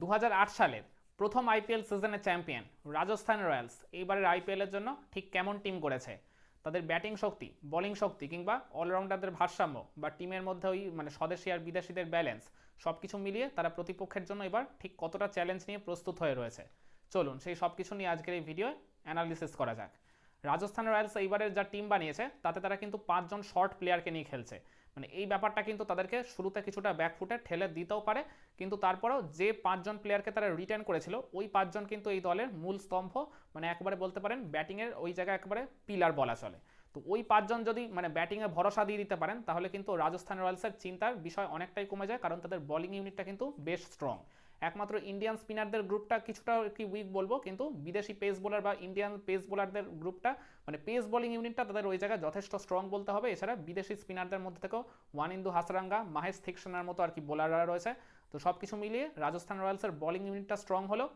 দু হাজার আট সালের প্রথম আইপিএল সিজনের চ্যাম্পিয়ন রাজস্থান রয়্যালস এইবারের আইপিএলের জন্য ঠিক কেমন টিম করেছে তাদের ব্যাটিং শক্তি, বোলিং শক্তি কিংবা অলরাউন্ডারদের ভারসাম্য বা টিমের মধ্যে ওই মানে স্বদেশি আর বিদেশিদের ব্যালেন্স সব কিছু মিলিয়ে তারা প্রতিপক্ষের জন্য এবার ঠিক কতটা চ্যালেঞ্জ নিয়ে প্রস্তুত হয়ে রয়েছে। চলুন সেই সব কিছু নিয়ে আজকের এই ভিডিও অ্যানালিসিস করা যাক। রাজস্থান রয়্যালস এইবারের যা টিম বানিয়েছে, তাতে তারা কিন্তু পাঁচজন শর্ট প্লেয়ারকে নিয়ে খেলছে। মানে এই ব্যাপারটা কিন্তু তাদেরকে শুরুতে কিছুটা ব্যাকফুটে ঠেলে দিতেও পারে। কিন্তু তারপরেও যে পাঁচজন প্লেয়ারকে তারা রিটার্ন করেছিল, ওই পাঁচজন কিন্তু এই দলের মূল স্তম্ভ মানে একবারে বলতে পারেন ব্যাটিংয়ের ওই জায়গায় একবারে পিলার বলা চলে। তো ওই পাঁচজন যদি মানে ব্যাটিংয়ে ভরসা দিয়ে দিতে পারেন, তাহলে কিন্তু রাজস্থান রয়্যালসের চিন্তার বিষয় অনেকটাই কমে যায়, কারণ তাদের বোলিং ইউনিটটা কিন্তু বেশ স্ট্রং একমাত্র ইন্ডিয়ান স্পিনারদের গ্রুপটা কিছুটা কি উইক বলব, কিন্তু বিদেশি পেস বোলার বা ইন্ডিয়ান পেস বোলারদের গ্রুপটা মানে পেস বোলিং ইউনিটটা তাদের ওই জায়গায় যথেষ্ট স্ট্রং বলতে হবে। এছাড়া বিদেশি স্পিনারদের মধ্যে থেকেও ওয়ান ইন্দু হাসরাঙ্গা মাহেশ থিকসনার মতো আর কি বোলাররা রয়েছে। তো সব কিছু মিলিয়ে রাজস্থান রয়্যালসের বোলিং ইউনিটটা স্ট্রং হলো।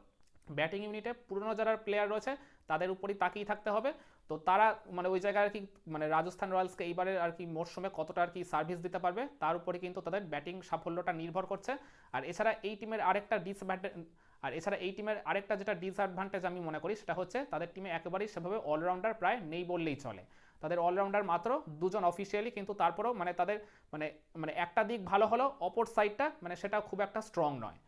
ব্যাটিং ইউনিটে পুরনো যারা প্লেয়ার রয়েছে, তাদের উপরই তাকিয়ে থাকতে হবে। তো তারা মানে ওই জায়গায় আর কি মানে রাজস্থান রয়্যালসকে এইবারে আর কি মরশুমে কতটা আর কি সার্ভিস দিতে পারবে, তার উপরে কিন্তু তাদের ব্যাটিং সাফল্যটা নির্ভর করছে। আর এছাড়া এই টিমের আরেকটা ডিসঅ্যাডভান্টেজ আর এছাড়া এই টিমের আরেকটা যেটা ডিসঅ্যাডভান্টেজ আমি মনে করি, সেটা হচ্ছে তাদের টিমে একেবারেই সেভাবে অলরাউন্ডার প্রায় নেই বললেই চলে। তাদের অলরাউন্ডার মাত্র দুজন অফিসিয়ালি কিন্তু তারপরেও মানে তাদের মানে মানে একটা দিক ভালো হলো অপর সাইডটা মানে সেটা খুব একটা স্ট্রং নয়।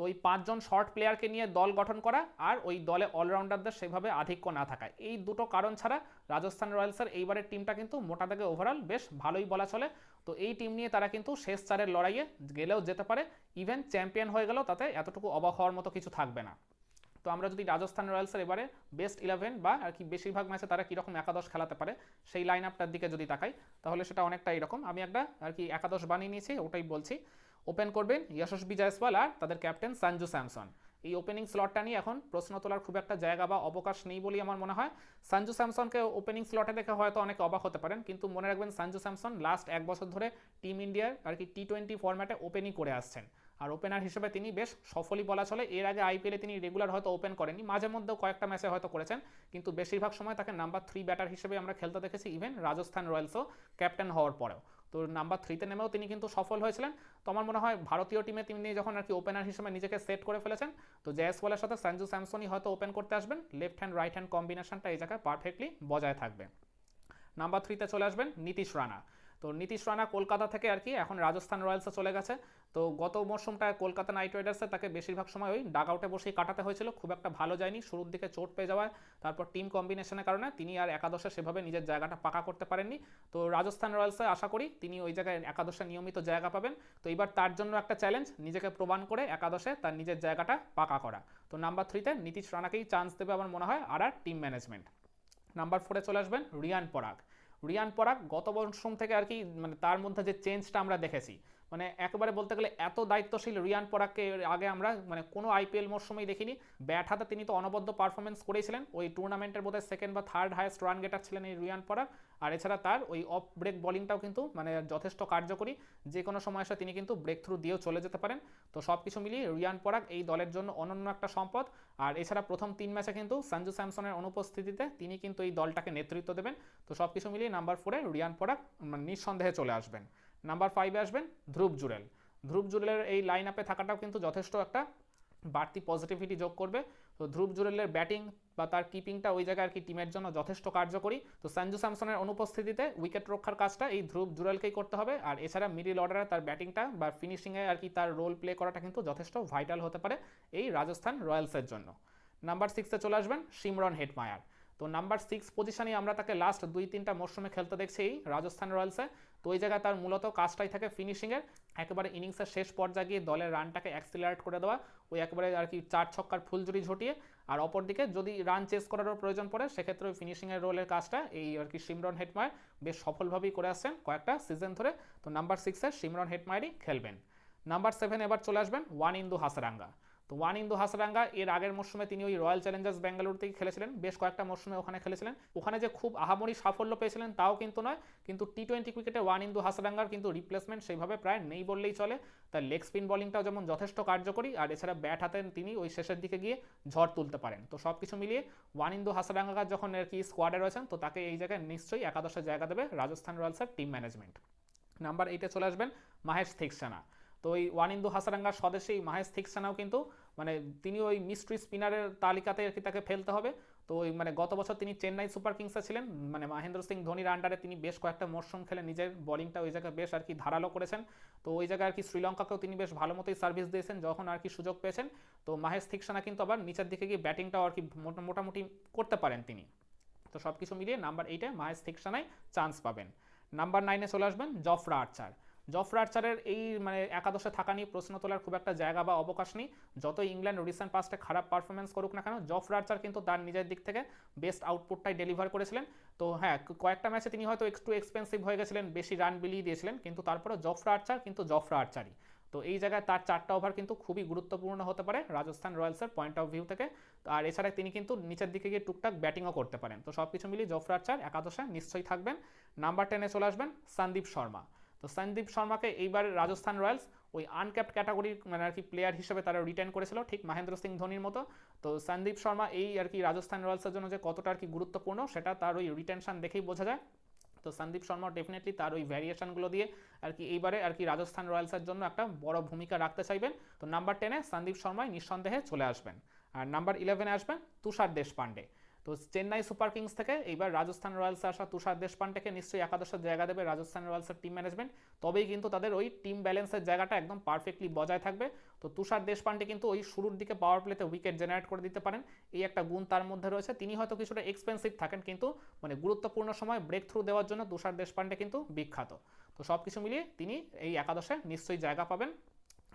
তো ওই পাঁচজন শর্ট প্লেয়ারকে নিয়ে দল গঠন করা আর ওই দলে অলরাউন্ডারদের সেভাবে আধিক্য না থাকা এই দুটো কারণ ছাড়া রাজস্থান রয়্যালসের এইবারের টিমটা কিন্তু মোটা থেকে ওভারঅল বেশ ভালোই বলা চলে। তো এই টিম নিয়ে তারা কিন্তু শেষ চারের লড়াইয়ে গেলেও যেতে পারে। ইভেন চ্যাম্পিয়ন হয়ে গেলেও তাতে এতটুকু অবাক হওয়ার মতো কিছু থাকবে না। তো আমরা যদি রাজস্থান রয়্যালসের এবারে বেস্ট ইলেভেন বা আর কি বেশিরভাগ ম্যাচে তারা কীরকম একাদশ খেলাতে পারে সেই লাইন আপটার দিকে যদি তাকাই, তাহলে সেটা অনেকটা এরকম। আমি একটা আর কি একাদশ বানিয়ে নিয়েছি, ওটাই বলছি। ওপেন করবেন যশস্বী জয়সওয়াল আর তাদের ক্যাপ্টেন সঞ্জু স্যামসন। এই ওপেনিং স্লটটা নিয়ে এখন প্রশ্ন তোলার খুব একটা জায়গা বা অবকাশ নেই বলেই আমার মনে হয়। সঞ্জু স্যামসনকে ওপেনিং স্লটে দেখে হয়তো অনেকে অবাক হতে পারেন, কিন্তু মনে রাখবেন সঞ্জু স্যামসন লাস্ট এক বছর ধরে টিম ইন্ডিয়ার আর কি টি টোয়েন্টি ফর্ম্যাটে ওপেনিং করে আসছেন। আর ওপেনার হিসেবে তিনি বেশ সফলই বলা চলে, এর আগে আইপিএলে তিনি রেগুলার হয়তো ওপেন করেননি, মাঝে মধ্যেও কয়েকটা ম্যাচে হয়তো করেছেন, কিন্তু বেশিরভাগ সময় তাকে নাম্বার থ্রি ব্যাটার হিসেবে আমরা খেলতে দেখেছি ইভেন রাজস্থান রয়্যালসও ক্যাপ্টেন হওয়ার পরেও। তো নাম্বার থ্রিতে নেমেও তিনি কিন্তু সফল হয়েছিলেন। তো আমার মনে হয় ভারতীয় টিমে তিনি যখন আর কি ওপেনার হিসেবে নিজেকে সেট করে ফেলেছেন, তো জয়সওয়ালের সাথে সঞ্জু স্যামসনই হয়তো ওপেন করতে আসবেন। লেফট হ্যান্ড রাইট হ্যান্ড কম্বিনেশনটা এই জায়গায় পারফেক্টলি বজায় থাকবে। নাম্বার থ্রিতে চলে আসবেন নীতিশ রানা। তো নীতিশ রানা কলকাতা থেকে আর কি এখন রাজস্থান রয়্যালসে চলে গেছে। তো গত মরশুমটা কলকাতা নাইট রাইডার্সে তাকে বেশিরভাগ সময় ওই ডাগ আউটে বসেই কাটাতে হয়েছিল। খুব একটা ভালো যায়নি, শুরুর দিকে চোট পেয়ে যাওয়ায়, তারপর টিম কম্বিনেশনের কারণে তিনি আর একাদশে সেভাবে নিজের জায়গাটা পাকা করতে পারেননি। তো রাজস্থান রয়্যালসে আশা করি তিনি ওই জায়গায় একাদশে নিয়মিত জায়গা পাবেন। তো এবার তার জন্য একটা চ্যালেঞ্জ নিজেকে প্রমাণ করে একাদশে তার নিজের জায়গাটা পাকা করা। তো নাম্বার থ্রিতে নীতিশ রানাকেই চান্স দেবে আমার মনে হয় আর আর টিম ম্যানেজমেন্ট নাম্বার ফোরে চলে আসবেন রিয়ান পরাগ। রিয়ান পরাগ গত মৌসুম থেকে আর কি মানে তার মধ্যে যে চেঞ্জটা আমরা দেখেছি মানে একেবারে বলতে গেলে এত দায়িত্বশীল রিয়ান পরাগকে আগে আমরা মানে কোনো আইপিএল মরশুমেই দেখিনি। ব্যাট হাতে তিনি তো অনবদ্য পারফরমেন্স করেছিলেন। ওই টুর্নামেন্টের বোধহয় সেকেন্ড বা থার্ড হায়েস্ট রান গেটার ছিলেন এই রিয়ান পরাগ। আর এছাড়া তার ওই অফ ব্রেক বলিংটাও কিন্তু মানে যথেষ্ট কার্যকরী। যে কোনো সময় এসে তিনি কিন্তু ব্রেক থ্রু দিয়েও চলে যেতে পারেন। তো সব কিছু মিলিয়ে রিয়ান পরাগ এই দলের জন্য অনন্য একটা সম্পদ। আর এছাড়া প্রথম তিন ম্যাচে কিন্তু সঞ্জু স্যামসনের অনুপস্থিতিতে তিনি কিন্তু এই দলটাকে নেতৃত্ব দেবেন। তো সব কিছু মিলিয়ে নাম্বার ফোরে রিয়ান পরাগ মানে নিঃসন্দেহে চলে আসবেন। নাম্বার ফাইভে আসবেন ধ্রুব জুরেল ধ্রুব জুরেলের এই লাইন আপে থাকাটাও কিন্তু যথেষ্ট একটা বাড়তি পজিটিভিটি যোগ করবে। তো ধ্রুব জুরেলের ব্যাটিং বা তার কিপিংটা ওই জায়গায় আর কি টিমের জন্য যথেষ্ট কার্যকরী। তো সঞ্জু স্যামসনের অনুপস্থিতিতে উইকেট রক্ষার কাজটা এই ধ্রুব জুরেলকেই করতে হবে। আর এছাড়া মিডিল অর্ডারে তার ব্যাটিংটা বা ফিনিশিংয়ে আর কি তার রোল প্লে করাটা কিন্তু যথেষ্ট ভাইটাল হতে পারে এই রাজস্থান রয়্যালসের জন্য। নাম্বার সিক্সে চলে আসবেন সিমরন হেটমায়ার তো নাম্বার সিক্স পজিশনে আমরা তাকে লাস্ট দুই তিনটা মরশুমে খেলতে দেখছি এই রাজস্থান রয়্যালসে তো ওই জায়গায় তার মূলত কাজটাই থাকে ফিনিশিংয়ের একেবারে ইনিংসের শেষ পর্যায়ে গিয়ে দলের রানটাকে অ্যাক্সিলারেট করে দেওয়া। ওই একেবারে আর কি চার ছক্কার ফুলজুরি ঝটিয়ে। আর অপরদিকে যদি রান চেস করারও প্রয়োজন পড়ে, সেক্ষেত্রে ওই ফিনিশিংয়ের রোলের কাজটা এই আর কি সিমরন হেটমায়ার বেশ সফলভাবেই করে আসছেন কয়েকটা সিজন ধরে। তো নাম্বার সিক্সে সিমরন হেটমায়ারই খেলবেন। নাম্বার সেভেন এবার চলে আসবেন ওয়ান ইন্দু হাসরাঙ্গা। তো ওয়ান ইন্দু হাসরাঙ্গা, এর আগের মরশুমে তিনি ওই রয়্যাল চ্যালেঞ্জার্স বেঙ্গালুরু থেকে খেলেছিলেন, বেশ কয়েকটা মরশুমে ওখানে খেলেছিলেন। ওখানে যে খুব আহামরি সাফল্য পেয়েছিলেন তাও কিন্তু নয়, কিন্তু টি টোয়েন্টি ক্রিকেটে ওয়ান ইন্দু হাসরাঙ্গার কিন্তু রিপ্লেসমেন্ট সেইভাবে প্রায় নেই বললেই চলে। তার লেগ স্পিন বলিংটাও যেমন যথেষ্ট কার্যকরী, আর এছাড়া ব্যাট হাতেন তিনি ওই শেষের দিকে গিয়ে ঝড় তুলতে পারেন। তো সব কিছু মিলিয়ে ওয়ান ইন্দু হাসরাঙ্গা যখন আর কি স্কোয়াডে রয়েছেন, তো তাকে এই জায়গায় নিশ্চয়ই একাদশে জায়গা দেবে রাজস্থান রয়্যালসের টিম ম্যানেজমেন্ট নাম্বার এইটে চলে আসবেন, মাহেশ থিকসানা। তো ওই ওয়ানিন্দু হাসারাঙ্গার স্বদেশী মাহেশ থিকসানাও কিন্তু মানে তিনি ওই মিস্ট্রি স্পিনারের তালিকাতে আর কি তাকে ফেলতে হবে। তো ওই মানে গত বছর তিনি চেন্নাই সুপার কিংসে ছিলেন মানে মহেন্দ্র সিং ধোনির আন্ডারে তিনি বেশ কয়েকটা মরশুম খেলে নিজের বলিংটা ওই জায়গায় বেশ আর কি ধারালো করেছেন। তো ওই জায়গায় আর কি শ্রীলঙ্কাকেও তিনি বেশ ভালো মতোই সার্ভিস দিয়েছেন, যখন আর কি সুযোগ পেয়েছেন। তো মাহেশ থিকসানা কিন্তু আবার নিচের দিকে গিয়ে ব্যাটিংটাও আর কি মোটা- মোটামুটি করতে পারেন তিনি। তো সব কিছু মিলিয়ে নাম্বার এইটে মাহেশ থিকসানায় চান্স পাবেন। নাম্বার নাইনে চলে আসবেন জফরা আর্চার। জফরা আর্চারের এই মানে একাদশে থাকা নিয়ে প্রশ্ন তোলার খুব একটা জায়গা বা অবকাশ নেই। যত ইংল্যান্ড রিসেন্ট পাস্টে খারাপ পারফরমেন্স করুক না কেন, জফরা আর্চার কিন্তু তার নিজের দিক থেকে বেস্ট আউটপুটটাই ডেলিভার করেছিলেন। তো হ্যাঁ কয়েকটা ম্যাচে তিনি হয়তো একটু এক্সপেন্সিভ হয়ে গেছিলেন, বেশি রান বিলিয়ে দিয়েছিলেন, কিন্তু তারপরে জফরা আর্চার কিন্তু জফরা আর্চারই। তো এই জায়গায় তার চারটা ওভার কিন্তু খুবই গুরুত্বপূর্ণ হতে পারে রাজস্থান রয়্যালসের পয়েন্ট অফ ভিউ থেকে। আর এছাড়া তিনি কিন্তু নিচের দিকে গিয়ে টুকটাক ব্যাটিংও করতে পারেন। তো সব কিছু মিলিয়ে জফরা আর্চার একাদশে নিশ্চয়ই থাকবেন। নাম্বার টেনে চলে আসবেন সন্দীপ শর্মা। তো সন্দীপ শর্মাকে এইবার রাজস্থান রয়্যালস ওই আনক্যাপ্ট ক্যাটাগরির মানে আর কি প্লেয়ার হিসেবে তারা রিটার্ন করেছিল, ঠিক মহেন্দ্র সিং ধোনির মতো। তো সন্দীপ শর্মা এই আর কি রাজস্থান রয়্যালসের জন্য যে কতটা আর কি গুরুত্বপূর্ণ, সেটা তার ওই রিটেনশন দেখেই বোঝা যায়। তো সন্দীপ শর্মা ডেফিনেটলি তার ওই ভ্যারিয়েশনগুলো দিয়ে আর কি এইবারে আর কি রাজস্থান রয়্যালসের জন্য একটা বড় ভূমিকা রাখতে চাইবেন। তো নাম্বার টেনে সন্দীপ শর্মাই নিঃসন্দেহে চলে আসবেন। আর নাম্বার ইলেভেনে আসবেন তুষার দেশপান্ডে তো চেন্নাই সুপার কিংস থেকে এইবার রাজস্থান রয়্যালসে আসা তুষার দেশপান্ডেকে নিশ্চয়ই একাদশের জায়গা দেবে রাজস্থান রয়্যালসের টিম ম্যানেজমেন্ট তবেই কিন্তু তাদের ওই টিম ব্যালেন্সের জায়গাটা একদম পারফেক্টলি বজায় থাকবে। তো তুষার দেশপান্ডে কিন্তু ওই শুরুর দিকে পাওয়ার প্লেতে উইকেট জেনারেট করে দিতে পারেন। এই একটা গুণ তার মধ্যে রয়েছে। তিনি হয়তো কিছুটা এক্সপেন্সিভ থাকেন কিন্তু মানে গুরুত্বপূর্ণ সময় ব্রেক থ্রু দেওয়ার জন্য তুষার দেশপান্ডে কিন্তু বিখ্যাত। তো সব কিছু মিলিয়ে তিনি এই একাদশে নিশ্চয়ই জায়গা পাবেন।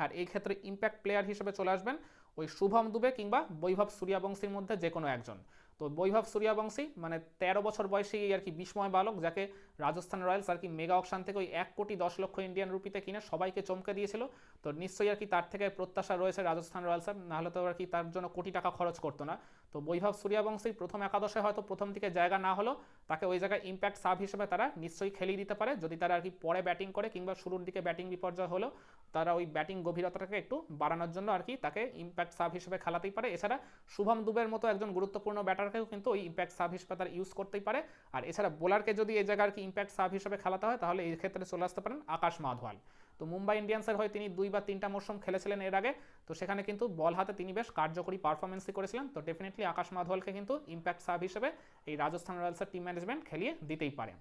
আর এই ক্ষেত্রে ইম্প্যাক্ট প্লেয়ার হিসেবে চলে আসবেন ওই শুভম দুবে কিংবা বৈভব সূর্যবংশীর মধ্যে যে কোনো একজন। তো বৈভব সূর্যবংশী মানে তেরো বছর বয়সী আর কি বিস্ময় বালক, যাকে রাজস্থান রয়্যালস আর কি মেগা অকশান থেকে ওই এক কোটি দশ লক্ষ ইন্ডিয়ান রুপিতে কিনে সবাইকে চমকে দিয়েছিল। তো নিশ্চয়ই আর কি তার থেকে প্রত্যাশা রয়েছে রাজস্থান রয়্যালসের, নাহলে তো আর কি তার জন্য কোটি টাকা খরচ করতো না। তো বৈভব সূর্যবংশী প্রথম একাদশে হয়তো প্রথম দিকে জায়গা না হলো তাকে ওই জায়গায় ইম্প্যাক্ট সাব হিসেবে তারা নিশ্চয়ই খেলিয়ে দিতে পারে। যদি তারা আর কি পরে ব্যাটিং করে কিংবা শুরুর দিকে ব্যাটিং বিপর্যয় হলো তারা ওই ব্যাটিং গভীরতাটাকে একটু বাড়ানোর জন্য আর কি তাকে ইম্প্যাক্ট সাব হিসেবে খেলাতেই পারে। এছাড়া শুভম দুবের মতো একজন গুরুত্বপূর্ণ ব্যাটারকেও কিন্তু ওই ইম্প্যাক্ট সাব হিসেবে তারা ইউজ করতেই পারে। আর এছাড়া বোলারকে যদি এই জায়গায় আর কি ইম্প্যাক্ট সাব হিসেবে খেলাতে হয়, তাহলে এই ক্ষেত্রে চলে আসতে পারেন আকাশ মাধওয়াল। তো মুম্বাই ইন্ডিয়ান্সের হয়ে তিনি দুই বা তিনটা মরশুম খেলেছিলেন এর আগে। তো সেখানে কিন্তু বল হাতে তিনি বেশ কার্যকরী পারফরমেন্সই করেছিলেন। তো ডেফিনেটলি আকাশ মাধওয়ালকে কিন্তু ইম্প্যাক্ট সাব হিসেবে এই রাজস্থান রয়্যালসের টিম ম্যানেজমেন্ট খেলিয়ে দিতেই পারে।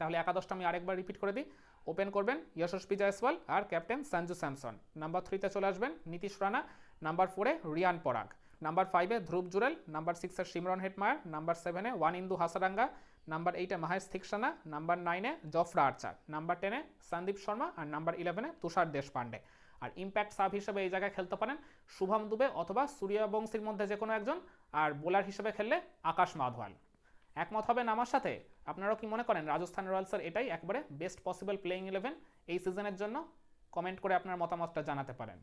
তাহলে একাদশটা আমি আরেকবার রিপিট করে দিই। ওপেন করবেন যশস্বী জয়সওয়াল আর ক্যাপ্টেন সঞ্জু স্যামসন। নাম্বার থ্রিতে চলে আসবেন নীতিশ রানা, নাম্বার ফোরে রিয়ান পরাগ, নাম্বার ফাইভে ধ্রুব জুরেল, নাম্বার সিক্সে সিমরন হেটমায়ার, নাম্বার সেভেনে ওয়ান ইন্দু হাসারাঙ্গা, নাম্বার এইটে মাহেশ থিকসানা নাম্বার নাইনে জফরা আর্চার, নাম্বার টেনে সন্দীপ শর্মা আর নাম্বার ইলেভেনে তুষার দেশপান্ডে আর ইম্প্যাক্ট সাব হিসেবে এই জায়গায় খেলতে পারেন শুভম দুবে অথবা সূর্যবংশীর মধ্যে যে কোনো একজন, আর বোলার হিসেবে খেললে আকাশ মাধওয়াল। একমত হবেন আমার সাথে? আপনারাও কি মনে করেন রাজস্থান রয়্যালসের এটাই একবারে বেস্ট পসিবল প্লেয়িং ইলেভেন এই সিজনের জন্য? কমেন্ট করে আপনার মতামতটা জানাতে পারেন।